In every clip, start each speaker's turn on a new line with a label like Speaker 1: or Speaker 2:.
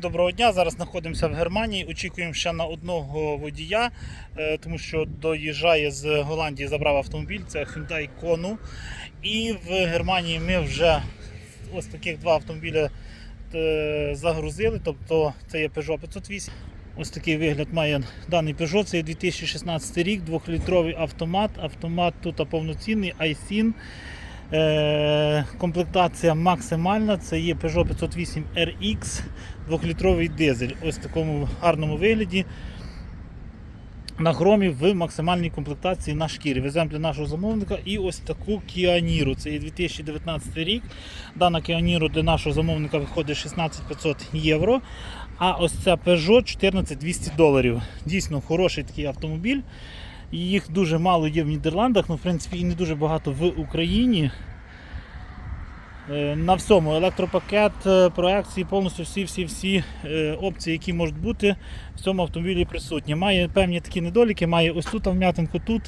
Speaker 1: Доброго дня. Зараз знаходимося в Германії. Очікуємо ще на одного водія, е, тому що доїжджає з Голландії, забрав автомобіль. Це Hyundai Kona. І в Германії ми вже ось таких два автомобіля е, загрузили. Тобто це є Peugeot 508. Ось такий вигляд має даний Peugeot. Це 2016 рік, 2-літровий автомат. Автомат тут повноцінний, iSIN. Комплектація максимальна. Це є Peugeot 508 RX, 2-літровий дизель. Ось в такому гарному вигляді. На хромі в максимальній комплектації на шкірі. Веземо для нашого замовника і ось таку Niro. Це є 2019 рік. Дана Niro для нашого замовника виходить 16500 євро. А ось ця Peugeot 14200 доларів. Дійсно хороший такий автомобіль. Їх дуже мало є в Нідерландах, ну в принципі і не дуже багато в Україні. Е, На всьому електропакет, е, проекції, повністю всі-всі-всі е, опції, які можуть бути в цьому автомобілі присутні. Має певні такі недоліки, має ось тут вм'ятинку, тут,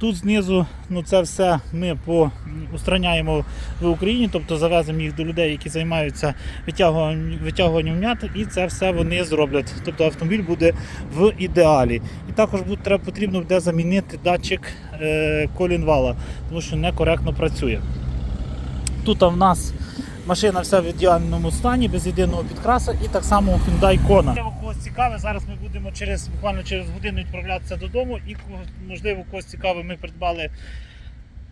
Speaker 1: тут знизу. Ну це все ми по, устраняємо в Україні, тобто завеземо їх до людей, які займаються витягуванням, витягуванням вмятин, і це все вони зроблять. Тобто автомобіль буде в ідеалі. І також буде, потрібно буде замінити датчик колінвала, тому що некоректно працює. Тут в нас машина вся в ідеальному стані, без єдиного підкраса, і так само Hyundai Kona. Когось цікаве, зараз ми будемо через буквально через годину відправлятися додому, і можливо, когось цікаве, ми придбали.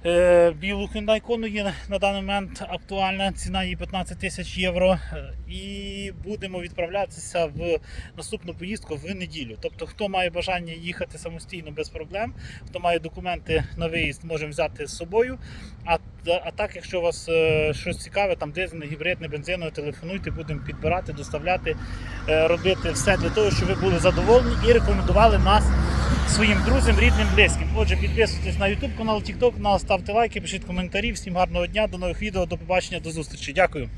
Speaker 1: Е, Білу Hyundai Kona є на- даний момент актуальна, ціна її 15 тисяч євро. Е, І будемо відправлятися в наступну поїздку в неділю. Тобто, хто має бажання їхати самостійно без проблем, хто має документи на виїзд, може взяти з собою. А, а так, якщо у вас е, щось цікаве, там дизельне, гібридне, бензинове, телефонуйте, будемо підбирати, доставляти, робити все для того, щоб ви були задоволені і рекомендували нас своїм друзям, рідним, близьким. Отже, підписуйтесь на YouTube канал, TikTok канал, ставте лайки, пишіть коментарі. Всім гарного дня, до нових відео, до побачення, до зустрічі. Дякую.